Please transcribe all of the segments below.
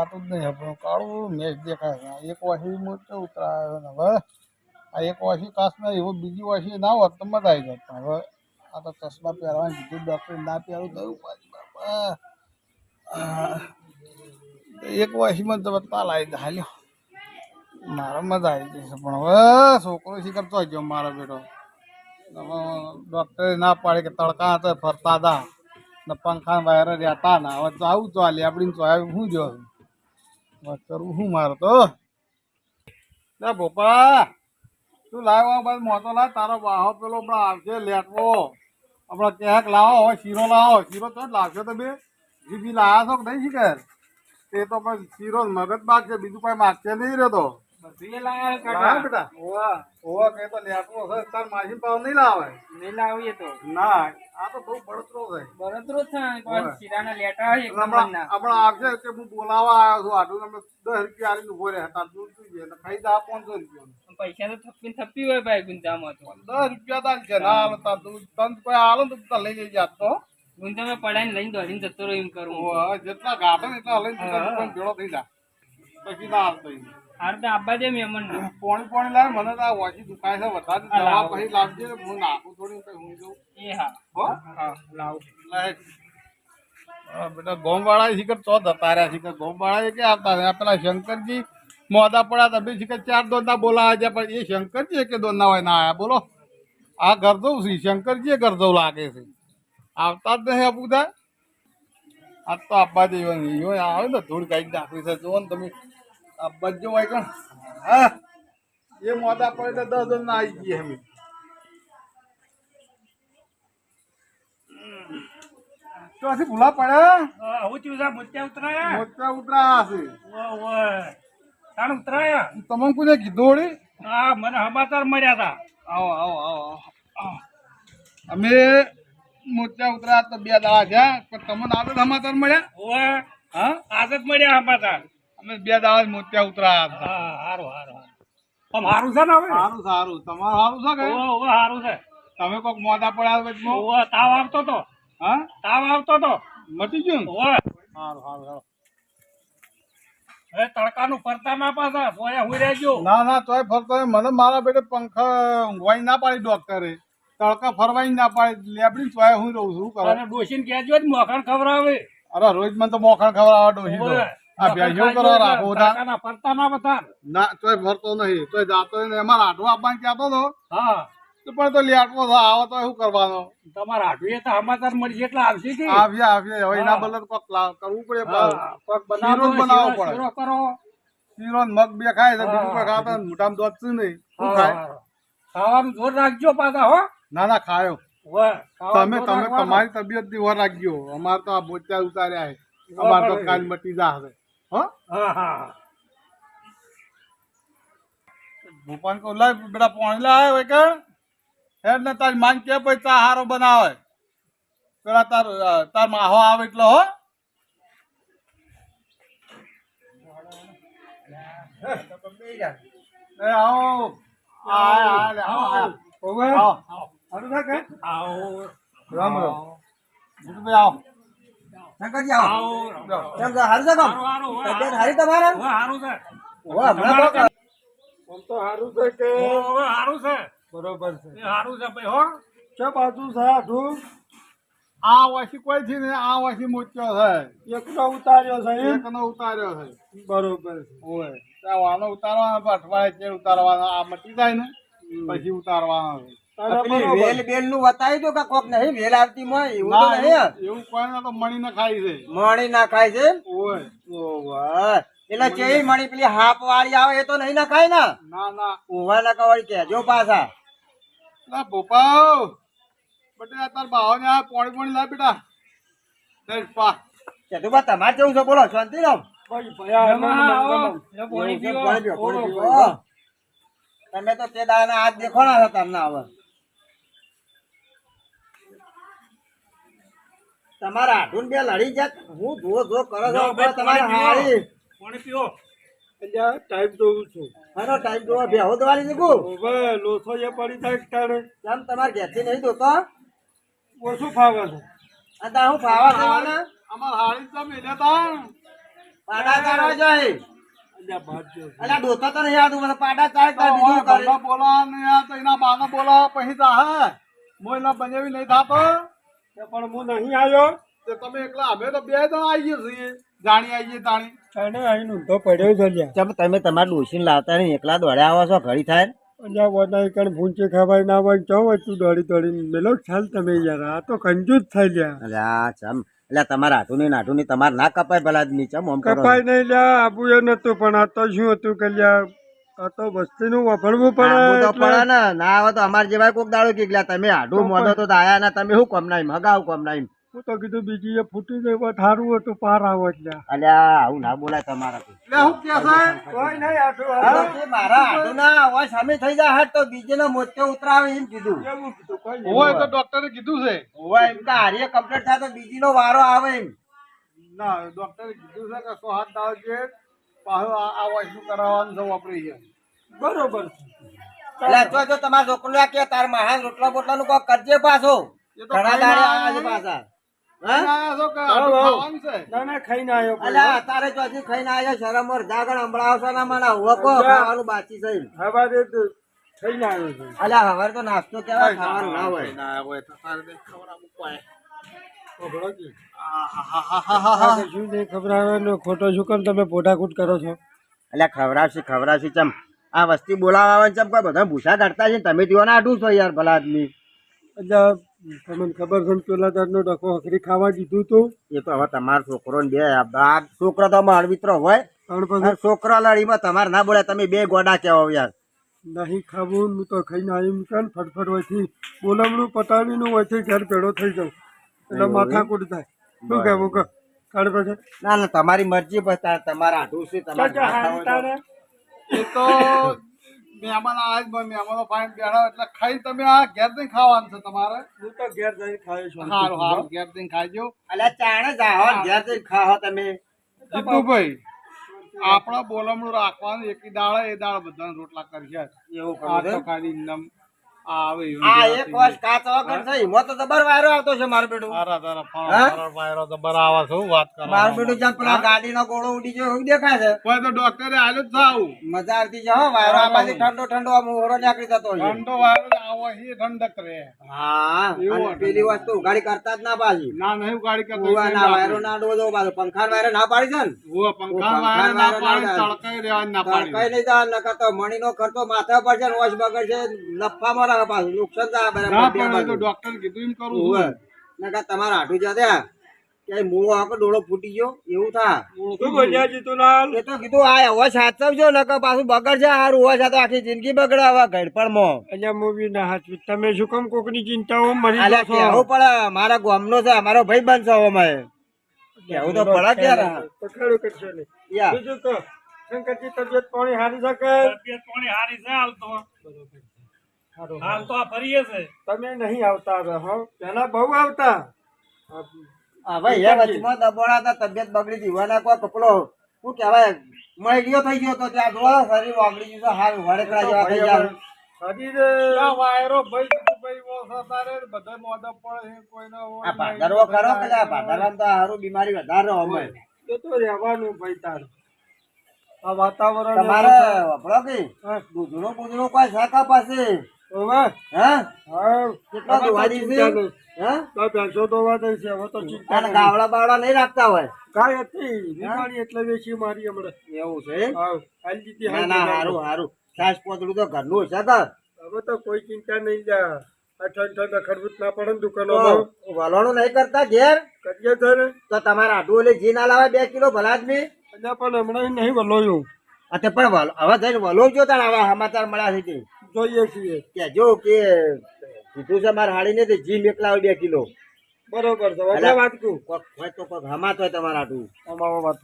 દેખાતું જ નહીં આપણું કાળું મેચ દેખાય એક વાસી મોટો ઉતરાયો ને હવે? આ એક વાસી કાસમાં એવો બીજી વાસી ના હોત તો મજા આવી જાત. હવે આ તો ચશ્મા પહેરવાનું કીધું ડૉક્ટર ના પહેરું થયું પાછી બાપા. એક વાસીમાં તો તાલ આવી જાય. હાલ્યો. મારા મજા આવી જશે પણ હવે છોકરો શીખર તો ગયો મારો બેટો? ડોક્ટરે ના પાડે કે તડકા હતા ફરતા હતા. ને પંખા વાયર રહેતા ના. હવે તો આવું ચાલે. આપણી તો શું જો કરવું શું મારે તો? લે ભોપા તું લાવ્યો બસ મોતો લાવ તારો વાહો પેલો હમણાં આવશે લેટવો. હમણાં ક્યાંક લાવો હોય શીરો લાવો. શીરો તો જ લાવશો તમે. જીભી લાવ્યા છો કે નહીં શીખર? તે તો પણ શીરો મગજ માગશે બીજું કઈ માગશે નહીં બેટા? ઓવા ઓવા કે તો લેટવો તાર માસી પાવ નહીં લાવે? નહીં લાવીએ તો. ના. આ તો બહુ બળતરો છે. બળતરો થાય પણ શીરાના લેટા એક હમણાં આવશે કે હું બોલાવા આવ્યો છું. આટલું તમે દસ રૂપિયા આલીને ઊભો રહે તાર દૂધ થઈ ગયા. ખાઈ જા પાંચસો રૂપિયા પૈસા તો થપ્પી થપ્પી હોય ભાઈ ગુંજામાં તો. દસ રૂપિયા તાર છે. ના તને કોઈ આલો તો લઈ જઈ જાત તો. ગુંજામાં પડાઈને લઈને દોડીને જતો રહ્યો એમ કરું. જેટલા ગાઢો ને એટલા લઈને ભેળો થઈ જા. પછી ના આવતો હાર તો આબા દે મહેમાન પોણી પોણી લાવે મને તો આ દુખાય છે વધારે દવા. પછી લાવજે હું નાખું થોડી કઈ હું જઉં. એ હા. હો? હા લાવ. લાય. બેટા ગોમવાળા શીખર ગોમવાળા કે આવતા પેલા શંકરજી મોદા પડ્યા તમે શીખર ચાર દોના બોલાવા છે પણ એ શંકરજી કે દોના હોય ના આયા બોલો. આ ગરજવ છે શંકરજી એ ગરજવ લાગે છે. આવતા જ નહીં આપું આ તો આપવા દેવાની. યો આવે ને ધૂળ કાઢી નાખવી છે. જુઓ ને તમે. જ જો હોય કણ હા. એ મોદા પડે તો દસ દોના આવી ગઈ અમે ચોથી ભૂલા પડ્યા આવું છે મોત્યા ઉતરાયા? મોટા ઉતરા છે તાણ ઉતરાયા? તમને કોને કીધું વળી? હા મને સમાચાર મળ્યા હતા આવો આવો આવો. અમે મોટા ઉતરા તો બે દાડા થયા પણ તમને આગળ સમાચાર મળ્યા? હા? આજ જ મળ્યા સમાચાર. અમે બે દાડા જ મોટા ઉતરા હતા. હા હારું હારું આમ હારું છે ને હવે? સારું સારું. તમારું સારું છે કે? ઓવે હારું છે. તમે કોક મોટા પડ્યા વચમાં ઓવે તાવ આવતો તો. હા? તાવ આવતો તો. મટી ગયું ને? ઓવે સારું હવે તડકાનું ફરતા ના પાછા સોયા હુઈ રહેજો. ના ના તોય ફરતો હોય. મને મારા બેટે પંખા ઊંઘવાઈ ના પાડી ડોક્ટરે. તડકા ફરવાઈ ના પાડી. લેબડી તોય હું રહું છું શું કરો? અને ડોશીને કહેજો જ મોખણ ખવડાવે. અરે રોજ મને તો મોખણ તો ઓવે. આ ભેંસો કરવા રાખો બધા. ફરતા ના બતાર ના તોય ફરતો નહીં તોય જાતો નહીં આપવાનું કહેતો હતો હા. તો પણ તો લેટવો થા આવો તો શું કરવાનો? તમારા હાડુએ તો સમાચાર મળશે એટલે આવશે કે? આવીએ આવીએ હવે એના બદલે કોક કરવું પડે કોક બનાવો બનાવવો પડે. કરો. શીરો મગ બે ખાય તો બીજું. કોઈ ખાતા નથી. મોઢામાં નહીં. શું ખાય? ખાવાનું જોર રાખજો પાછા હો. ના ના ખાયો. તમે તમે તમારી તબિયતની વર રાખજો. અમારે તો આ બોચા ઉતાર્યા છે. અમારે તો કાલ મટી જાશે હો? હા હા ભૂપાન કો લાય બેટા પાણી લાવે હોય કે હેડ. ને તારી માન કે પછી ચા હારો બનાવે. પેલા તાર તાર માહો આવે એટલો હો. આવો. લે, આવો આવો. આવો. આવો. રામ રામ. આવો. શંકરજી આવો. કેમ છો? હારું છે કામ? હારું, હારું, ઓવે, તબિયત હારી તમારા? હારું છે. ઓવે, હમણાં તો આમ તો હારું છે કે? હારું છે. બરોબર છે. એ હારું છે ભાઈ હો. છે બાજુ સાધુ આ વાસી કોઈ થી ને આ વાસી મોચ્યો છે. એકનો ઉતાર્યો છે એકનો ઉતાર્યો છે. બરોબર ઓય ત્યાં વાનો ઉતારવાનો અઠવાડિયે ઉતારવાનો આ મટી જાય ને પછી ઉતારવાનો છે. વેલ બેલનું બતાવી દો કે કોક નહીં વેલ આવતી માં એવું તો નહીં એવું- એવું કોઈ તો મણી ના ખાય છે. મણી ના ખાય છે? ઓય. એટલે મણી? પેલી હાપ વાળી આવે એ તો નહીં ના ખાય ને? ના ના. ઊભા ના કવાળી કેજો પાછા. લા ભોપાવ બટે તાર બાવો ને આ પોણી પોણી બેટા. દસ પા. કેતું બા તમારે કેવું છે બોલો શાંતિ રામ. તમે તો તે દાના હાથ દેખોણા હતા તમને હવે. તમારા આઠું બે લડી જાત હું ધો ધો કરો છો. તમારે. હારી પાણી પીવો ટાઈમ જોઉં છું. હરો ટાઈમ જોવા બેહો દવાળી દીકુ હવે લોસો એ પડી થાય ટાણે. કેમ તમારે ઘેરથી નહીં જોતો ઓછું ફાવે છે? અને તા હું ફાવા દેવાના અમાર હાળી તો મેલે તા પાડા ચારવા જાય. અલ્યા ધોતો અલ્યા તો નહીં આદુ મને પાડા ચાય કર બીજું કરે. બોલા ને આ તો એના બાના બોલા પછી જા હે. એના બનાવી નહીં થાતો. પણ હું નહીં આવ્યો. તે તમે એકલા અમે તો બે જણા આવીએ છીએ. જાણી આવીએ તાણી. તને અહીં ઊંધો પડ્યો છે લ્યા. તમે તમારા ડોસીને લાવતા નહીં એકલા દોડ્યા આવો છો ઘડી થાય અલ્યા વનાઈ કણ ભૂંચી ખવાય ના હોય ચો તું દોડી દોડી મેલો ખ્યાલ તમે યાર આ તો કંજૂસ થઈ ગયા અલ્યા ચમ. એટલે તમારે હાટું નહીં નાટું નહીં તમારે ના કપાય ભલા આદમી ચમ કપાય નહીં લ્યા આબુ એ નતું પણ આ તો શું હતું કે લ્યા? તો વસ્તીનું વાપરવું પડે તો પડે ને. ના આવે તો અમાર જેવા કોક દાડો કે ગયા તમે આડું મોદો તો આયા ના તમે શું કોમ નાઈ હગાવ કોમ નાઈ હું તો કીધું બીજી એ ફૂટી ગઈ વાત સારું હતું પાર આવો એટલે અલ્યા આવું ના બોલાય તમારાથી. એટલે હું કે છે? કોઈ નહીં આટલું મારા હાડું ના હોય સામે થઈ જાય હાટ તો બીજેનો મોચો ઉતરાવે એમ કીધું. કીધું હોય તો ડોક્ટરે કીધું છે. હોય એમ કે હારીએ કમ્પ્લીટ થાય તો બીજીનો વારો આવે એમ. ના ડોક્ટરે કીધું છે કે સો હાથ દાવ છે આ વસ્તુ કરાવવાનું છે. બરોબર. એટલે જો જો તમારા કે તાર મહાન રોટલા બોટલા નું કોઈ કરજે પાછો. ઘણા દાડે આવે. પાછા. નાસ્તો કેવાય ખાવાનું ના હોય. શું ખોટો શું કેમ તમે પોટાકૂટ કરો છો એટલે ખવડાવશે ખવડાવશે ચમ. આ વસ્તી બોલાવા ચમ કોઈ બધા ભૂસા કાઢતા છે તમે તેઓ ના આડું છો યાર ભલા આદમી એટલે તમને ખબર છે પેલા ડખો હકરી ખાવા દીધું તું એ તો હવે તમારો છોકરો ને બે આ છોકરો તો મળવિત્રો હોય. છોકરા લડીમાં તમારે ના બોલે તમે બે ગોડા કેવો યાર. નહીં ખાવું હું તો ખાઈને આવી ફટફટ હોયથી બોલમણું પટાવીનું હોય ઘેર ભેળો થઈ જાઉં. એટલે માથાકૂટ થાય. શું કહેવું કહો? કાઢ પછી. ના ના તમારી મરજી તમારા આઢું છે તમારે ના ખાવું તો- એ તો મહેમાન આજ મહેમાનો ફાઈન બેઠા એટલે ખાઈ તમે આ ઘેર જઈને ખાવાનું છે તમારે? હું તો ઘેર ખાઈશ સારું સારું ઘેર જઈને ખાજો એટલે ચાણે જ આવો ઘેર ખાઓ તમે. જીતુભાઈ આપણા બોલમણું રાખવાનું એકી દાળ એ દાળ બધાને રોટલા કરશે એવું આ કરું ખાલી નમ પેલી વસ્તુ ગાડી કરતા જ ના પાડી ના વાયરો ના ડોજો પાડો પંખા વાયરો ના પાડી છે ને? હુવા પંખા તો મણીનો ખર્ચો માથા પર છે ઓજ બગડ રહે પાછું નુકસાન થાય બરાબર ના બે પાડી બાજુ. તો ડોક્ટર કીધું એમ કરું ઉવે. છું તમારા હાટુ જતે કે મૂળો આખો ડોળો ફૂટી ગયો એવું થાય. શું બોલ્યા જીતુલાલ એ તો કીધું આ હવે સાચવજો નકર પાછું બગડ હારું હોય છે તો આખી જિંદગી બગડે હવે ઘડપણમાં અહીંયા મૂવી ના હાચવી તમે શું કામ કોકની ચિંતાઓ મરી અલ્યા પડે? મારા ગામનો છે અમારો ભાઈ બનશે હવે મેં કેવું તો પડે ત્યારે કરશે બીજું તો શંકરજી તબિયત પાણી હારી શકે તબિયત પાણી હારી છે હાલ તો. સારું. હાલ તો આ ફરીએ છે તમે નહીં આવતા રહો પેલા બહુ આવતા. હવે એ વચમાં દબોડા તબિયત બગડી દીવાના કોઈ કપડો શું કહેવાય મહિલિયો થઈ ગયો તો ત્યાં જોવા શરીર ઓગળી ગયું હાલ વડેકડા જેવા થઈ ગયા. શરીરે વાયરો ભાઈ. ભાદરવો ખરો કે ભાદરવામાં તો બીમારી વધારે હોય એ તો રહેવાનું ભાઈ તાર. આ વાતાવરણ તમારે વપડો કે? દૂધનું બૂધનું કોઈ શાખા પાસે હા? કેટલા તો છે. નહીં. હે? તો ભેંસો છે હવે તો ચિંતા ગાવડા બાવડા નહીં રાખતા હોય? ગાય હતી? બીમારી એટલે વેચી મારી હમણાં. એવું છે હા હાલ જીતી ના ના હારું હારું. છાસ પોતડું તો ઘરનું છે કે હવે તો કોઈ ચિંતા નહીં જા. ઠંડ ઠંડ ખરબૂત ના પડે ને દુકાનોમાં તો નહીં કરતા ઘેર? કરીએ તો તમારે આડું એટલે જી ના લાવે બે કિલો ભલા આદમી? એટલે પણ હમણાં નહીં વલોયું. આ તે પણ વાલો હવે જઈને વલોવજો તાણ આવા સમાચાર મળ્યા છે તે. જોઈએ છીએ. કહેજો કે કીધું છે મારે હાડીને તે જીમ એકલા હોય બે કિલો. બરોબર છે હવે અલા. વાત કહું. કોક હોય તો કોક હમાત હોય તમારા આટલું અમારો વાત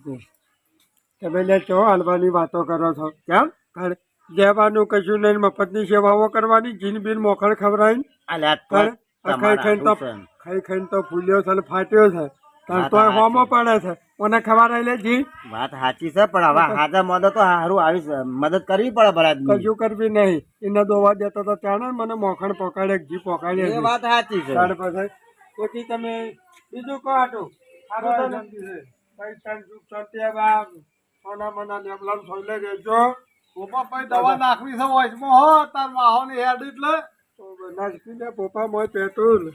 તમે લે ચો હાલવાની વાતો કરો છો. કેમ? કારણ દેવાનું કશું નહીં મફતની સેવાઓ કરવાની જીન બીન મોખણ ખવડાવી ખાઈ ખાઈને તો ખાઈ ખાઈને તો ફૂલ્યો છે ને ફાટ્યો છે. તો હોમો પડે છે. મને ખવડાવી લે જી. વાત સાચી છે પણ હવે હાજર મદદ તો હારું આવી મદદ કરવી પડે ભલા. કશું કરવી નહીં. એને દોવા દેતો તો ત્યાં મને મોખણ પકડે જી પકડે એ વાત સાચી છે. ત્યાર પછી પછી તમે બીજું કહો આટું. સારું શાંતિ આવા સોના મના લેબલામ સોલે રહેજો. પોપા પછી દવા નાખવી છે વોઇસમાં હો. તાર વાહોની હેડ એટલે. નાસકી પોપા મોય પેટ્રોલ હા. નાસકી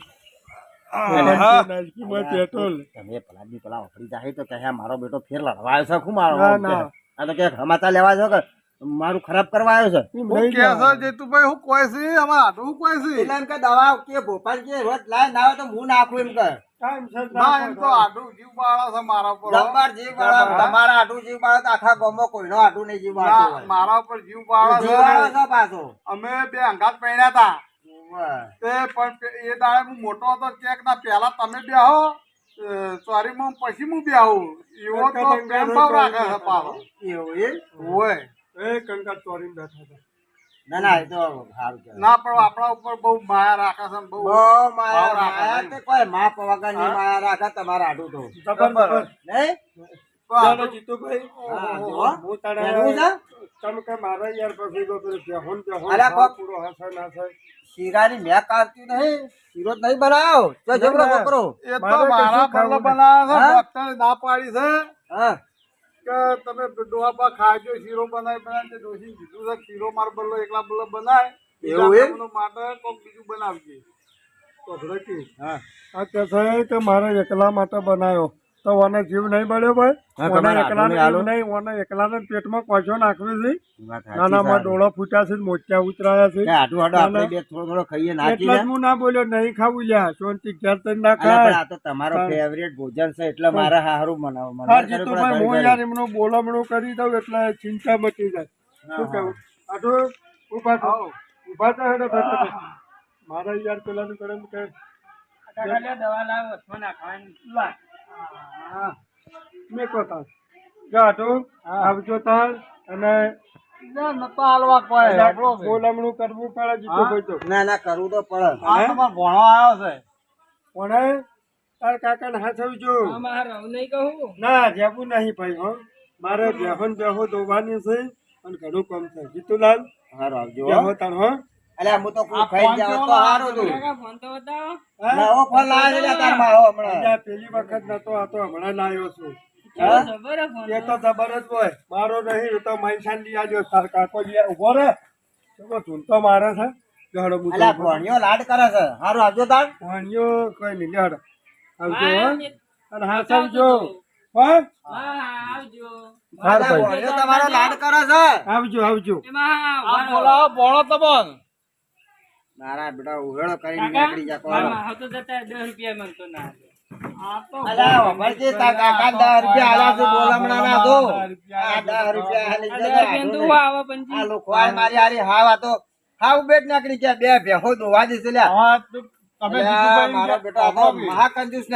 મોય પેટ્રોલ તમે પેલા બી પેલા ઓફરી જાય તો કહે મારો બેટો ફેર લડવા આવ્યો છે. શું મારો? ના, ના. આ તો કે સમાચાર લેવા છો કે? મારું ખરાબ કરવા આવ્યો છે. હું કે છે જેતુભાઈ હું કોઈ છે અમાર આટલું હું કોઈ છે? એટલે એમ કે દવા કે ભોપાલ કે રોજ લાય ના આવે તો હું નાખું એમ કે ટાઈમ સર ના એમ તો આટલું જીવ બાળા છે મારા ઉપર જીવ બાળો તમારા આટું જીવ બાળો તો આખા ગામમાં કોઈનો આટું નહીં જીવ બાળતો મારા ઉપર જીવ બાળા જીવ બાળો છે છો પાછો. અમે બે અંગાત પહેર્યા હતા. તે પણ એ દાડે હું મોટો હતો ક્યાંક ના પેલા તમે બેહો સોરી માં પછી હું બેહું. એવો તો પ્રેમ ભાવ રાખે છે પાછો. એવું એ? હોય. એ કંકા ચોરી બેઠા હતા. ના ના એ તો ના પણ આપણા ઉપર બહુ માયા રાખે છે બહુ બહુ માયા રાખે કોઈ માપ વગરની માયા રાખે તમારા આટું તો. નહીં? ચાલો જીતુભાઈ હા, હું તારે તમે કે મારા યાર પછી તો પેલું બેહોન બેહોન અલા, ભાવ કોક- પૂરો હશે ના થાય શીરાની મેક આવતી નહીં. શીરો નહીં બનાવો. તો જબરો ના. એ તો મારા કશું ખાવું બદલે બનાવે છે હા? ડોક્ટરે ના પાડી છે. હા. કે તમે ડોહા ખાજો શીરો બનાવી બનાવી તે ડોશી કીધું છે શીરો મારો બલ્લો એકલા બલ્લો બનાય. એવું માટે કોક બીજું બનાવજે. તો હા. આ કે મારે એકલા માટે બનાવ્યો તો ઓને જીવ નહીં મળ્યો ભાઈ. હા, ઓને એકલાને આટલું જીવ નહીં ઓને એકલાને પેટમાં કોચો નાખવી છે. વાત સાચી નાના માં છે. ડોળો ફૂટ્યા છે મોચ્યા ઉતરાયા છે. આટલું હાડો આપણે બે થોડો થોડો ખાઈએ નાખી એટલે હું ના બોલ્યો નહીં ખાવું લ્યા. સોનથી ઘેર તો ના ખાય. આ તો તમારો ફેવરેટ ભોજન છે એટલે મારે હારું બનાવો મને હા જીતુભાઈ પડે હું યાર. એમનું બોલામણું કરી દઉં એટલે ચિંતા મટી જાય. શું કહું આટો ઊભા થાઓ ઊભા થા હેડો. મારા યાર પેલાનું કરે. કે હા. મેં કહો તાર. જા આટો આવજો તાર અને ના, નતો હાલવા કોઈ આપણો કરવું પડે જીતુભાઈ તો ના ના કરવું તો પડે. આ તમારો ભણો આવ્યો છે. પણ તાર કાકાને હાથ આવજો ના જેવું નહીં ભાઈ હો. મારે બેહન બેહો દોવાની છે અને ઘણું કામ છે. જીતુલાલ હારું આવજો હો. બેહો તાર હો. અલ્યા હું તો કોઈ ખાઈ જાવ તો તો. તું ફોન તો હા? નવો ફોન લાવે છે તાર મારો હમણાં. પેલી વખત નતો આ તો હમણાં લાવ્યો છું. એ તો જબર હોય. મારો નહીં એ તો મહેસાન લઈ આવજો તાર કાકો લઈ ઊભો રે. ચલો ઝૂલતો મારે છે. અલ્યા ભણ્યો લાડ કરે છે. હારું આવજો તાર. ભણ્યો કોઈ નહીં. લેહડો આવજો અને હા સમજો હાર તમારો લાડ કરે છે. આવજો આવજો. આ બોલાવો બોલો. તમન મારા બેટા ઉઘેડો કરીને નીકળી જા કોણ? હા તો કાકા દસ રૂપિયા આલ્યા છે બોલામણા ના દો આ દસ રૂપિયા હાલી જજો. આ લોકો મારી હારી હાવ તો હાવ બેટ નીકળી ગયા બે ભેહો દોવા દીધી લ્યા. હા, તમે એમ બેટો તો કહેતા હતા મહાકંજૂસ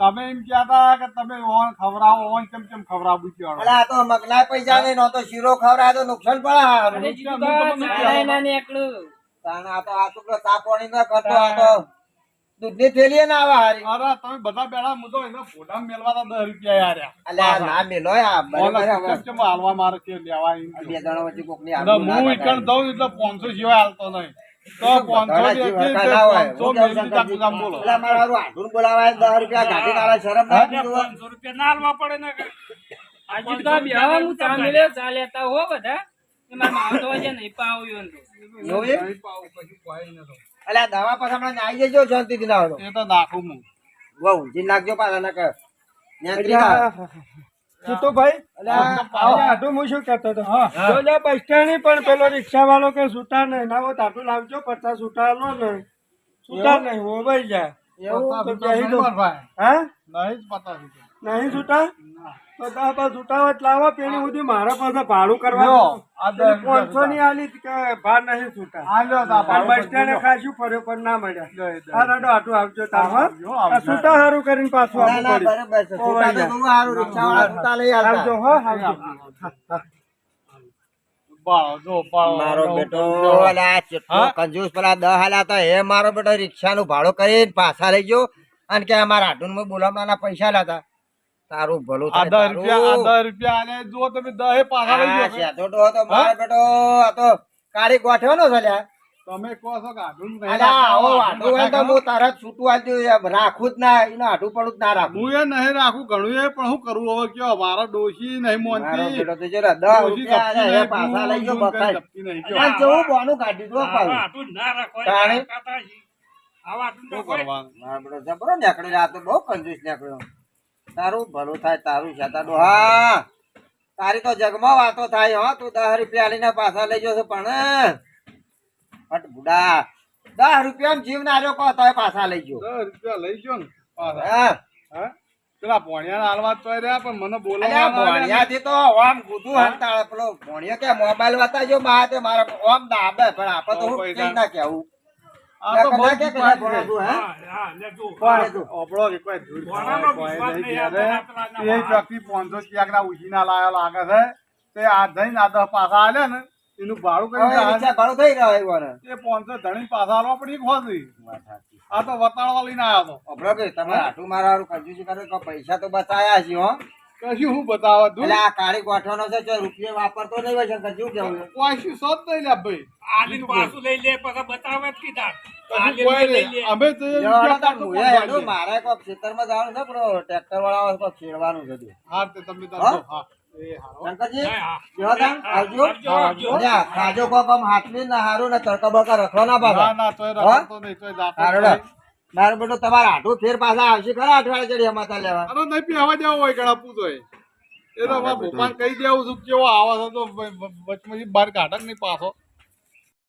તમે એમ કહેતા કે તમે ઓન ખવડાવો ઓન કેમ કેમ કહેવાય અલ્યા આ તો મગના પૈસા નહીં નો તો શીરો ખવડાવે તો નુકસાન પડે. આ તો આ તો ચા ન કરતો આ તો દૂધની થેલીએ ના આવે હારી અરે તમે બધા બેડા હું એના ફોટા મેળવા તા દસ રૂપિયા યાર અલ્યા ના મેલો આ કેમ કેમ હાલવા મારે કે લેવા બે. જણા વચ્ચે હું. દઉં એટલે સિવાય હાલતો નહીં તો પાંચસો બધાના જીવ હરખા ના હોય. પાંચસો હું કેવું મેળવી તા શંકરજી? તું આમ બોલો અલ્યા મારે આઢું બોલાવાય દસ રૂપિયા ગાડી નાળા શરમ ના આવતી જુઓ. પાંચસો રૂપિયા ના હાલવા પડે ને કે. એવું એમ? અલ્યા દવા પાછા હમણાં નાઈ જજો એ તો નાખું હું. વહુ, નાખજો પાછા ના. લે પણ પેલો રિક્ષા વાળો કે સુતા નહીં. ના હોય તો લાવજો પડતા સુતા આલો સુતા નહીં નહીં હોવાઈ જાય. એવું? નહીં ભાઈ. હા નહીં જ પતા રૂપિયા નહીં છૂટા તો દસ બાર છૂટા હોય તો લાવો પેલી સુધી મારા પાસે ભાડું કરવા લ્યો, આ દસ પેલી રૂપિયા પાંચસો ની આલી કે ભાર નહીં છૂટા આ લ્યો તા અને ભાડું બસ સ્ટેન્ડે ખાસું ફર્યો પણ ના મળ્યા. લ્યો, એ દસ. હા રાડો આટલું આવજો તાર હા, આવજો, આવજો. છૂટા સારું કરીને પાછું ના, ના, આપવું બરાબર છે. છૂટા તો બહુ હારું, રિક્ષાવાળા છૂટા લઈ પડે આવતા. આવજો હો આવજો. બાળો, જો બાળો, મારો બેટો બેટો રિક્ષાનું ભાડું કરીને પાછા લઈ ગયો. અને કે અમારા આટુનમાં બોલાવવાના પૈસા લાતા તારું ભલું થાય દસ રૂપિયા આ દસ રૂપિયા જો તમે દહે પાછા લઈ જાઓ. તો મારો બેટો આ તો કાળી ગોઠવ્યો નો છે લ્યા. તમે કહો છો કે આધું નહીં આવો રાખતા, હોય તો હું તરત છૂટું આલજો રાખું જ ના એનું આઢું પડું જ ના રાખું હું એ નહીં રાખું ઘણું એ પણ હું કરું હવે કયો મારા ડોશી નહીં મોનતી બેટો તો જરા રૂપિયા પાછા લઈ ગયો બકાઈ. બોનું કાઢી દો પાછું. આવા ના રાખો તાણે? કાકા આવા આટલું ના કરવાનું? મારો બેટો જબરો નીકળ્યો આ તો બહુ કંજૂસ નીકળ્યો તારું ભલું થાય તારું છે. હા. તારી તો જગમાં વાતો થાય હો. તું દસ રૂપિયા લઈને પાછા લઈ જશો પણ હટ બુડા. દસ રૂપિયા જીવ ના રહ્યો કહો તો પાછા લઈ જો દસ રૂપિયા લઈ જો ને પાછા. હા. હા? પેલા ભોણિયાના હાલમાં તો રહ્યા પણ મને આવ્યા. ભોણિયાથી તો ઓમ ગુદું હંતાળે. પેલો ભોણિયો કે મોબાઈલ બતાવજો માં તે મારે દાબે પણ આપણે તો હું ના કેવું ઉછીના લાયા લાગે છે તે આ જઈને આ દસ પાછા આલ્યા ને એનું ભાડું કઈ હવે થઈ રહ્યો. એ 500 ધણી પાછા આલવા પડી ખોદી આ તો વતાળવા લઈને આવ્યો તો. અભરો કે તમે આટલું મારા કંજૂસી પૈસા તો બચાયા છે હો. કશું હું એટલે આ કાળી ગોઠવાનો છે જો રૂપિયા વાપરતો નહીં હોય શંકર શું કેવું કોઈ શું સોદ નહીં લે ભાઈ. આલી પાછું લઈ લે પછી બતાવે જ કીધા. કોઈ. અમે તો જો. મારે કોક ખેતરમાં જવાનું છે પેલો ટ્રેક્ટર વાળા કોક ખેડવાનું છે હા તે તમે હા? જો, હા. એ હારો. શંકરજી? હા, હા. જો તાર, આવજો. આવજો, આવજો. અલ્યા, ખાજો કોક આમ હાથવી ના હારું ને તડકા બડકા રખવા ના મારું બેટું તમારે આટું ફેર પાછા આવશે. ખરા અઠવાડિયા ચડી અમાતા લેવા. અરે નહીં પીવા જવું હોય ઘણા પૂછો એ. તો ભગવાન ભોપાને કહી દેવું છું કેવો આવો છો તો વચમાંથી બહાર કાઢક નહીં પાછો.